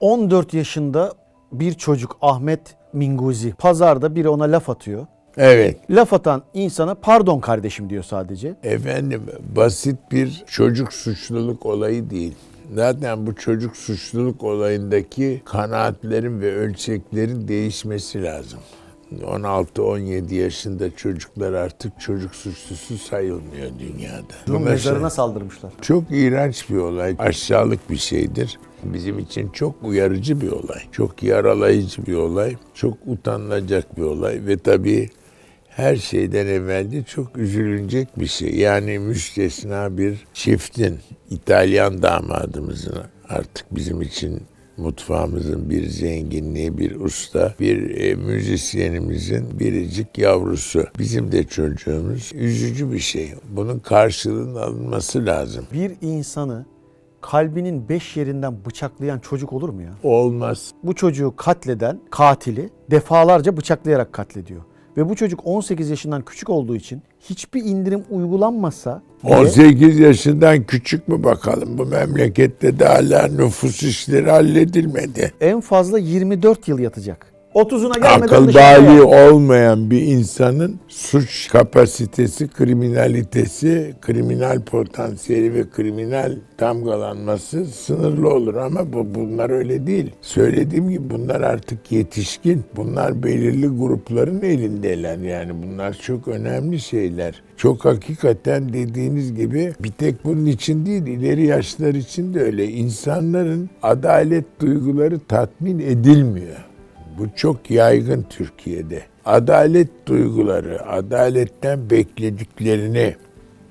14 yaşında bir çocuk Ahmet Minguzi. Pazarda biri ona laf atıyor. Evet. Laf atan insana pardon kardeşim diyor sadece. Efendim basit bir çocuk suçluluk olayı değil. Zaten bu çocuk suçluluk olayındaki kanaatlerin ve ölçeklerin değişmesi lazım. 16-17 yaşında çocuklar artık çocuk suçlusu sayılmıyor dünyada. Bu Bunun mezarına saldırmışlar. Çok iğrenç bir olay, aşağılık bir şeydir. Bizim için çok uyarıcı bir olay, çok yaralayıcı bir olay, çok utanılacak bir olay ve tabii her şeyden evvel de çok üzülünecek bir şey. Yani müstesna bir çiftin, İtalyan damadımızın artık bizim için mutfağımızın bir zenginliği, bir usta, bir e, müzisyenimizin biricik yavrusu. Bizim de çocuğumuz. Üzücü bir şey. Bunun karşılığının alınması lazım. Bir insanı kalbinin beş yerinden bıçaklayan çocuk olur mu ya? Olmaz. Bu çocuğu katleden katili defalarca bıçaklayarak katlediyor. Ve bu çocuk 18 yaşından küçük olduğu için hiçbir indirim uygulanmasa bile 18 yaşından küçük mü bakalım? Bu memlekette de hala nüfus işleri halledilmedi. en fazla 24 yıl yatacak. 30'una gelmeden Akıl yat. olmayan bir insanın suç kapasitesi, kriminalitesi, kriminal potansiyeli ve kriminal damgalanması sınırlı olur ama bu bunlar öyle değil. Söylediğim gibi bunlar artık yetişkin. Bunlar belirli grupların elindeler yani bunlar çok önemli şeyler. Çok hakikaten dediğiniz gibi bir tek bunun için değil ileri yaşlar için de öyle. İnsanların adalet duyguları tatmin edilmiyor. Bu çok yaygın Türkiye'de. Adalet duyguları, adaletten beklediklerini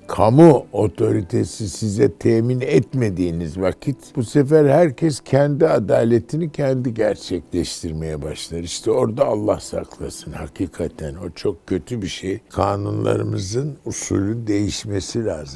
kamu otoritesi size temin etmediğiniz vakit bu sefer herkes kendi adaletini kendi gerçekleştirmeye başlar. İşte orada Allah saklasın hakikaten o çok kötü bir şey. Kanunlarımızın usulü değişmesi lazım.